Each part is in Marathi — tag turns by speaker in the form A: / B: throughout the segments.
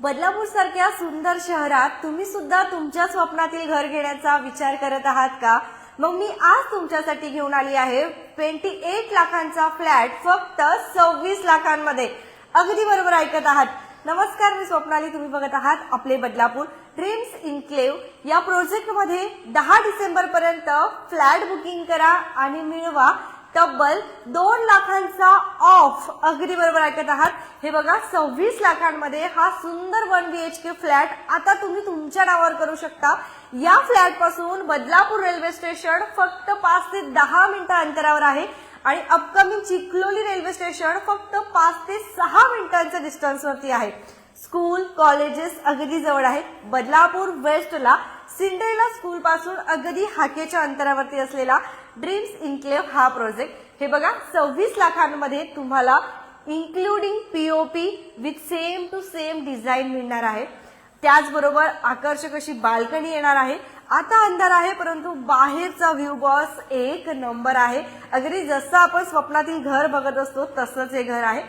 A: बदलापूर सारख्या सुंदर शहरात तुम्ही सुद्धा तुमच्या स्वप्नातील घर घेण्याचा विचार करत आहात का? मग मी आज तुमच्यासाठी घेऊन आली आहे ट्वेंटी एट लाखांचा फ्लॅट फक्त सव्वीस लाखांमध्ये. अगदी बरोबर ऐकत आहात. नमस्कार मी स्वप्नाली. तुम्ही बघत आहात आपले बदलापूर ड्रीम्स इन्क्लेव्ह या प्रोजेक्टमध्ये दहा डिसेंबर पर्यंत फ्लॅट बुकिंग करा आणि मिळवा. तब्बल दोन लाखांचा ऑफ अगदी बरोबर ऐकत आहात. हे बघा सव्वीस लाखांमध्ये हा सुंदर one B H K flat आता तुम्ही तुमच्या नावावर करू शकता. या फ्लॅटपासून बदलापूर रेल्वे स्टेशन फक्त पाच ते दहा मिनिटं अंतरावर आहे आणि अपकमिंग चिखलोली रेल्वे स्टेशन फक्त पाच ते सहा मिनिटांच्या डिस्टन्सवरती आहे. स्कूल कॉलेजेस अगदी जवळ आहेत. बदलापूर वेस्टला सिंड्रेला स्कूल पासून अगदी हाकेच्या अंतरावरती असलेला ड्रीम्स इन्क्लेव्ह हा प्रोजेक्ट. हे बघा सव्वीस लाखांमध्ये तुम्हाला including POP with same to same design मिळणार आहे. त्याचबरोबर आकर्षक अशी बाल्कनी येणार आहे. आता अंधार आहे परंतु बाहेरचा व्ह्यू बॉस एक नंबर आहे. अगदी जसं आपण स्वप्नातील घर बघत असतो तसंच हे घर आहे.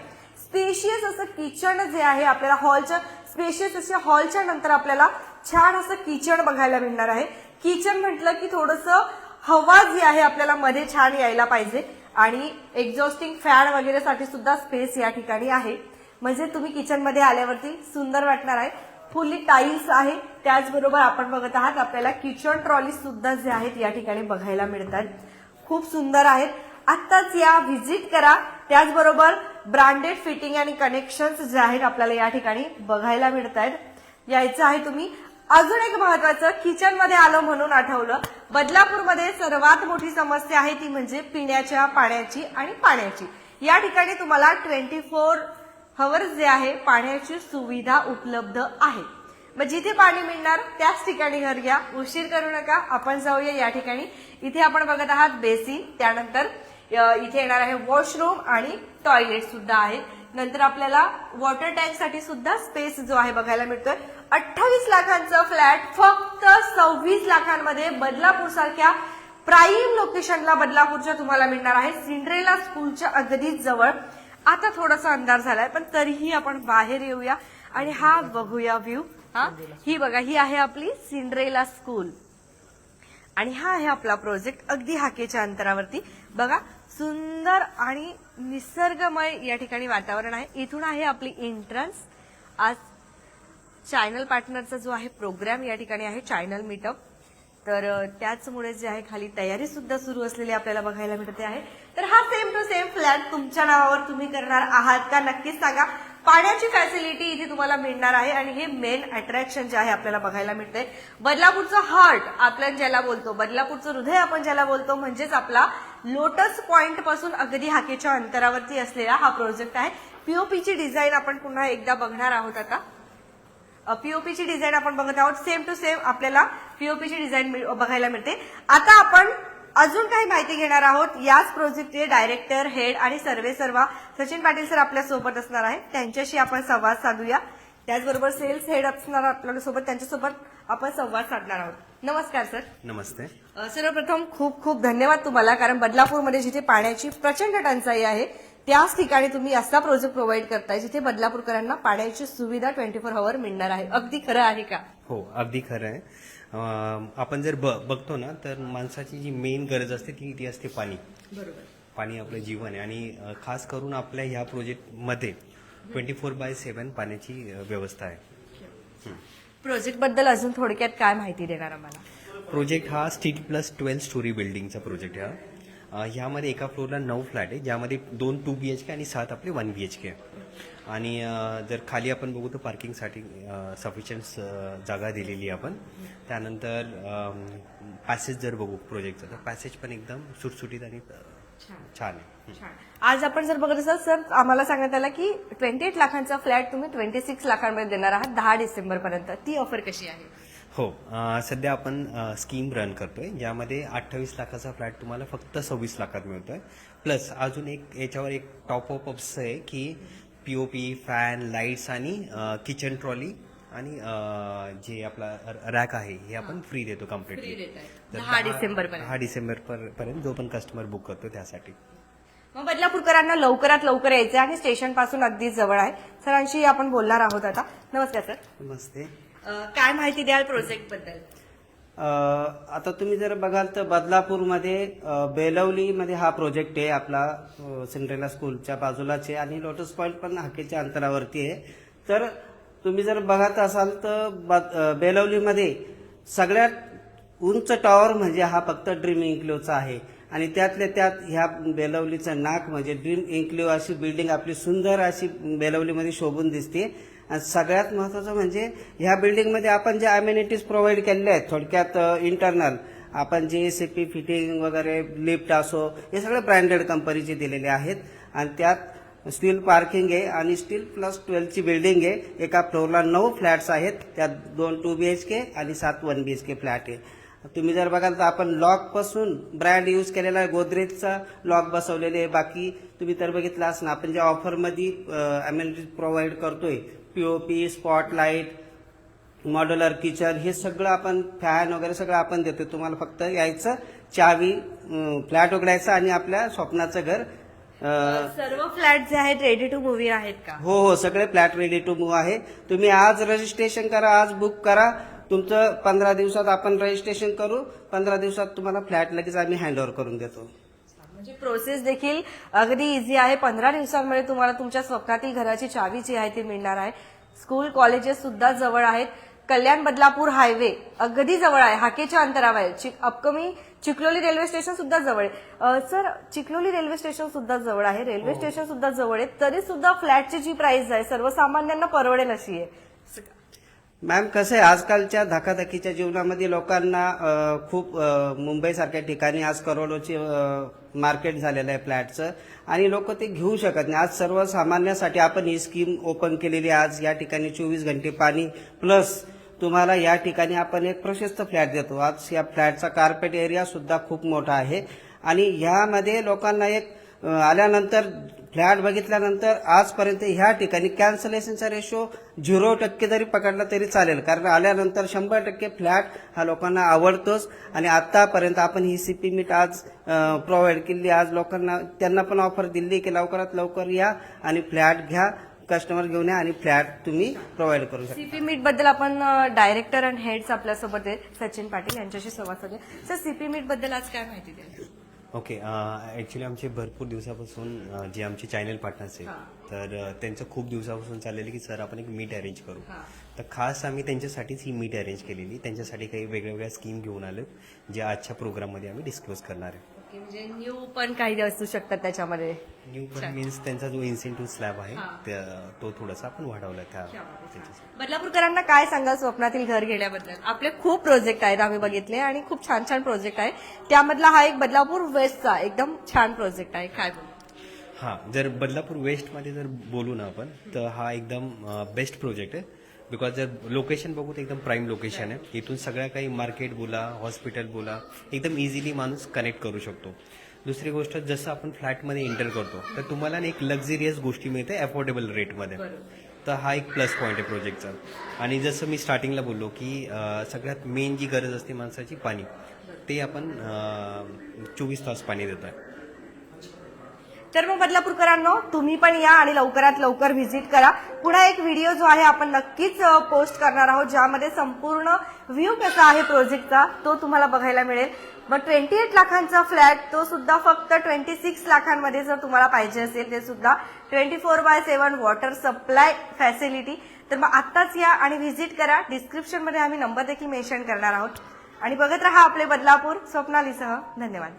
A: स्पेशियस असं किचन जे आहे आपल्याला हॉलच्या स्पेशियस अशा हॉलच्या नंतर आपल्याला छान असं किचन बघायला मिळणार आहे. किचन म्हटलं की थोडस हवा जी आहे आपल्याला मध्ये छान यायला पाहिजे. आणि एक्झॉस्टिंग फॅन वगैरे साठी सुद्धा स्पेस या ठिकाणी आहे. म्हणजे तुम्ही किचनमध्ये आल्यावरती सुंदर वाटणार आहे. फुल्ली टाईल्स आहे. त्याचबरोबर आपण बघत आहात आपल्याला किचन ट्रॉली सुद्धा जे आहेत या ठिकाणी बघायला मिळतात. खूप सुंदर आहेत. आत्ताच या व्हिजिट करा. त्याचबरोबर ब्रँडेड फिटिंग आणि कनेक्शन्स जे आहेत आपल्याला या ठिकाणी बघायला मिळत आहेत यायचं आहे तुम्ही. अजून एक महत्वाचं किचनमध्ये आलं म्हणून आठवलं. बदलापूरमध्ये सर्वात मोठी समस्या आहे ती म्हणजे पिण्याच्या पाण्याची आणि पाण्याची. या ठिकाणी तुम्हाला ट्वेंटी फोर हवर्स जे आहे पाण्याची सुविधा उपलब्ध आहे. मग जिथे पाणी मिळणार त्याच ठिकाणी घर घ्या. उशीर करू नका. आपण जाऊया या ठिकाणी. इथे आपण बघत आहात बेसिन त्यानंतर इथे येणार आहे वॉशरूम आणि टॉयलेट सुद्धा आहे नंतर आपल्याला वॉटर टँकसाठी सुद्धा स्पेस जो आहे बघायला मिळतोय. अठ्ठावीस लाखांचा फ्लॅट फक्त सव्वीस लाखांमध्ये बदलापूर सारख्या प्राईम लोकेशनला बदलापूरच्या तुम्हाला मिळणार आहे. सिंड्रेला स्कूलच्या अगदीच जवळ. आता थोडासा अंधार झालाय पण तरीही आपण बाहेर येऊया आणि हा बघूया व्ह्यू हा? ही बघा ही आहे आपली सिंड्रेला स्कूल आणि हा आहे आपला प्रोजेक्ट अगदी हाकेच्या अंतरावरती. बघा सुंदर आणि निसर्गमय या ठिकाणी वातावरण आहे. इथून आहे आपली एंट्रन्स आज चॅनल पार्टनरचा जो आहे प्रोग्राम या ठिकाणी आहे चॅनल मीटअप तर त्याचमुळे जे आहे खाली तयारी सुद्धा सुरू असलेली आपल्याला बघायला मिळते आहे. तर हा सेम टू सेम फ्लॅट तुमच्या नावावर तुम्ही करणार आहात का नक्कीच सांगा. पाण्याची फॅसिलिटी इथे तुम्हाला मिळणार आहे आणि हे मेन अट्रॅक्शन जे आहे आपल्याला बघायला मिळतंय. बदलापूरचं हार्ट आपण ज्याला बोलतो बदलापूरचं हृदय आपण ज्याला बोलतो म्हणजेच आपला लोटस पॉइंटपासून अगदी हाकेच्या अंतरावरती असलेला हा प्रोजेक्ट आहे. पीओपीची डिझाईन आपण पुन्हा एकदा बघणार आहोत आता. पीओपीची डिझाईन आपण बघत आहोत. सेम टू सेम आपल्याला पीओपीची डिझाईन बघायला मिळते. आता आपण अजून काही माहिती घेणार आहोत. याच प्रोजेक्टचे डायरेक्टर हेड आणि सर्वे सर्वा सचिन पाटील सर आपल्यासोबत असणार आहे त्यांच्याशी आपण संवाद साधूया. त्याचबरोबर सेल्स हेड असणार आपल्यासोबत. त्यांच्यासोबत आपण संवाद साधणार आहोत. नमस्कार सर.
B: नमस्ते.
A: अ, सर्वप्रथम खूप खूप धन्यवाद तुम्हाला कारण बदलापूरमध्ये जिथे पाण्याची प्रचंड टंचाई आहे त्याच ठिकाणी तुम्ही असा प्रोजेक्ट प्रोव्हाइड करताय जिथे बदलापूरकरांना पाण्याची सुविधा ट्वेंटी फोर आवर मिळणार आहे. अगदी खरं आहे का?
B: हो अगदी खरं आहे. आपण जर ब- बघतो ना तर माणसाची जी मेन गरज असते ती ती असते पाणी.
A: बरोबर.
B: पाणी आपलं जीवन आहे. आणि खास करून आपल्या ह्या प्रोजेक्टमध्ये ट्वेंटी फोर बाय सेवन पाण्याची व्यवस्था आहे.
A: प्रोजेक्टबद्दल अजून थोडक्यात काय माहिती देणार आम्हाला?
B: प्रोजेक्ट हा स्टील प्लस ट्वेल्व स्टोरी बिल्डिंगचा प्रोजेक्ट आहे हा. ह्यामध्ये एका फ्लोअरला नऊ फ्लॅट आहे ज्यामध्ये दोन टू बी एच के आणि सात आपले वन बी एच के आणि जर खाली आपण बघू तर पार्किंगसाठी सफिशियंट जागा दिलेली आहे आपण. त्यानंतर पॅसेज जर बघू प्रोजेक्टचं तर पॅसेज पण एकदम सुटसुटीत आणि छान. आहे.
A: आज आपण जर बघत असाल सर आम्हाला सांगण्यात आलं की ट्वेंटी एट लाखांचा फ्लॅट तुम्ही ट्वेंटी सिक्स लाखांमध्ये देणार आहात दहा डिसेंबर पर्यंत ती ऑफर कशी आहे?
B: हो. सध्या आपण स्कीम रन करतोय ज्यामध्ये अठ्ठावीस लाखाचा फ्लॅट तुम्हाला फक्त सव्वीस लाखात मिळतोय. प्लस अजून एक याच्यावर एक टॉप अप असं आहे की पीओपी फॅन लाईट्स आणि किचन ट्रॉली आणि जे आपला रॅक आहे हे आपण फ्री देतो कम्प्लिटली
A: दहा डिसेंबर पर्यंत.
B: दहा डिसेंबर पर- पर्यंत जो पण कस्टमर बुक करतो त्यासाठी.
A: मग बदलापूरकरांना लवकरात लवकर यायचं आहे आणि स्टेशनपासून अगदी जवळ आहे. सरांशी आपण बोलणार आहोत आता. नमस्कार सर.
C: नमस्ते.
A: काय माहिती द्याल
C: प्रोजेक्टबद्दल? आता तुम्ही जर बघाल तर बदलापूरमध्ये बेलवलीमध्ये हा प्रोजेक्ट आहे आपला सिंड्रेला स्कूलच्या बाजूलाच आहे आणि लोटस पॉईंट पण हाकेच्या अंतरावरती आहे. तर तुम्ही जर बघत असाल तर ब- बेलवलीमध्ये सगळ्यात उंच टॉवर म्हणजे हा फक्त ड्रीम इन्क्लोचा आहे. आणि त्यातल्या त्यात ह्या बेलवलीचं नाक म्हणजे ड्रीम इन्क्लिव्ह अशी बिल्डिंग आपली सुंदर अशी बेलवलीमध्ये शोभून दिसते. आणि सगळ्यात महत्त्वाचं म्हणजे ह्या बिल्डिंगमध्ये आपण जे अम्युनिटीज प्रोव्हाइड केलेल्या आहेत थोडक्यात इंटरनल आपण जे सी पी फिटिंग वगैरे लिफ्ट असो हे सगळे ब्रँडेड कंपनीचे दिलेले आहेत. आणि त्यात स्टील पार्किंग आहे आणि स्टील प्लस ट्वेल्वची बिल्डिंग आहे. एका फ्लोअरला नऊ फ्लॅट्स आहेत. त्यात दोन टू बी एच के आणि सात one B H K flat आहे. तुम्ही जर बघाल तर आपण लॉकपासून ब्रँड यूज केलेला आहे गोदरेजचा लॉक बसवलेले आहे. बाकी तुम्ही तर बघितलं असणार आपण ज्या ऑफरमध्ये अम्युनिटीज प्रोव्हाइड करतोय POP spot light modular kitchen हे सगळं आपण फॅन वगैरे सगळं आपण देतो तुम्हाला फक्त यायचं चावी फ्लॅट उघडायचा आणि आपल्या स्वप्नाचं घर
A: सर्व फ्लॅट जे आहेत रेडी टू मूवी आहेत का?
C: हो हो सगळे फ्लॅट रेडी टू मूव आहे. तुम्ही आज रजिस्ट्रेशन करा आज बुक करा. तुमचं पंधरा दिवसात आपण रजिस्ट्रेशन करू पंधरा दिवसात तुम्हाला फ्लॅट लगेच आम्ही हँडओव्हर करून देतो.
A: म्हणजे प्रोसेस देखील अगदी इझी आहे. पंधरा दिवसांमध्ये तुम्हाला तुमच्या स्वप्नातील घराची चावी जी आहे ती मिळणार आहे. स्कूल कॉलेजेस सुद्धा जवळ आहेत. कल्याण बदलापूर हायवे अगदी जवळ आहे. हाकेच्या अंतरावर आहे अपकमिंग चिखलोली रेल्वे स्टेशन सुद्धा जवळ आहे. सर चिखलोली रेल्वे स्टेशन सुद्धा जवळ आहे. रेल्वे स्टेशन सुद्धा जवळ आहे. तरी सुद्धा फ्लॅटची जी प्राइस आहे सर्वसामान्यांना परवडेल अशी आहे.
C: मॅम कसं आहे? आजकालच्या धकाधकीच्या जीवनामध्ये लोकांना खूप मुंबईसारख्या ठिकाणी आज करोडोचे मार्केट झालेलं आहे फ्लॅटचं. आणि लोक ते घेऊ शकत नाही. आज सर्वसामान्यासाठी आपण ही स्कीम ओपन केलेली आहे. आज या ठिकाणी चोवीस घंटे पाणी प्लस तुम्हाला या ठिकाणी आपण एक प्रशस्त फ्लॅट देतो. आज या फ्लॅटचा कार्पेट एरिया सुद्धा खूप मोठा आहे. आणि ह्यामध्ये लोकांना एक आल्यानंतर फ्लॅट बघितल्यानंतर आजपर्यंत ह्या ठिकाणी कॅन्सलेशनचा रेशो झिरो टक्के जरी पकडला तरी चालेल. कारण आल्यानंतर शंभर टक्के फ्लॅट हा लोकांना आवडतोच. आणि आतापर्यंत आपण ही सीपी मीट आज प्रोव्हाइड केली. आज लोकांना त्यांना पण ऑफर दिली की लवकरात लवकर या आणि फ्लॅट घ्या कस्टमर घेऊन या आणि फ्लॅट तुम्ही प्रोव्हाइड करू शकता.
A: सीपी मीटबद्दल आपण डायरेक्टर अँड हेड्स आपल्यासोबत आहे सचिन पाटील यांच्याशी संवाद साधूया. सर सीपी मीटबद्दल आज काय माहिती द्या
B: ओके ॲक्च्युली आमचे भरपूर दिवसापासून अ, जे आमचे चॅनल पार्टनर्स आहेत तर अ, त्यांचं खूप दिवसापासून चाललेलं की सर आपण एक मीट अरेंज करू. तर खास आम्ही त्यांच्यासाठीच ही मीट अरेंज केलेली. त्यांच्यासाठी काही वेगळ्या वेगळ्या स्कीम घेऊन आलो जे आजच्या प्रोग्राममध्ये आम्ही डिस्क्लोज करणार आहे.
A: ओके म्हणजे न्यू पण काही असू शकतात त्याच्यामध्ये.
B: न्यू पण मीन्स त्यांचा जो इन्सेंटिव्ह स्लॅब आहे त्या- तो थोडासा आपण वाढवला त्या त्याच्यासाठी.
A: बदलापूरकरांना काय सांगाल स्वप्नातील घर घेण्याबद्दल? आपले खूप प्रोजेक्ट आहेत आम्ही बघितले आणि खूप छान छान प्रोजेक्ट आहे. त्यामधला हा एक बदलापूर वेस्टचा एकदम छान प्रोजेक्ट आहे. काय बोलू?
B: हां जर बदलापूर वेस्टमध्ये जर बोलू ना आपण तर हा एकदम बेस्ट प्रोजेक्ट आहे. बिकॉज जर लोकेशन बघू तर एकदम प्राईम लोकेशन आहे. इथून सगळ्या काही मार्केट बोला हॉस्पिटल बोला एकदम इझिली माणूस कनेक्ट करू शकतो. दुसरी गोष्ट जसं आपण फ्लॅटमध्ये एंटर करतो तर तुम्हाला ना एक लक्झरियस गोष्टी मिळते अफोर्डेबल रेटमध्ये तर हा एक प्लस पॉईंट आहे प्रोजेक्टचा आणि जसं मी स्टार्टिंगला बोललो की सगळ्यात मेन जी गरज असते माणसाची पाणी. ते आपण चोवीस तास पाणी देतो आहे
A: तर मग बदलापूरकरांनो तुम्ही पण या आणि लवकरात लवकर व्हिजिट करा. पुन्हा एक व्हिडिओ जो आहे आपण नक्कीच पोस्ट करणार आहोत ज्यामध्ये संपूर्ण व्ह्यू कसा आहे प्रोजेक्टचा तो तुम्हाला बघायला मिळेल. मग ट्वेंटी एट लाखांचा फ्लॅट तो सुद्धा फक्त ट्वेंटी सिक्स लाखांमध्ये जर तुम्हाला पाहिजे असेल ते सुद्धा twenty four by seven water supply facility तर मग आत्ताच या आणि व्हिजिट करा. डिस्क्रिप्शनमध्ये आम्ही नंबर देखील मेन्शन करणार आहोत. आणि बघत राहा आपले बदलापूर स्वप्नालीसह. धन्यवाद.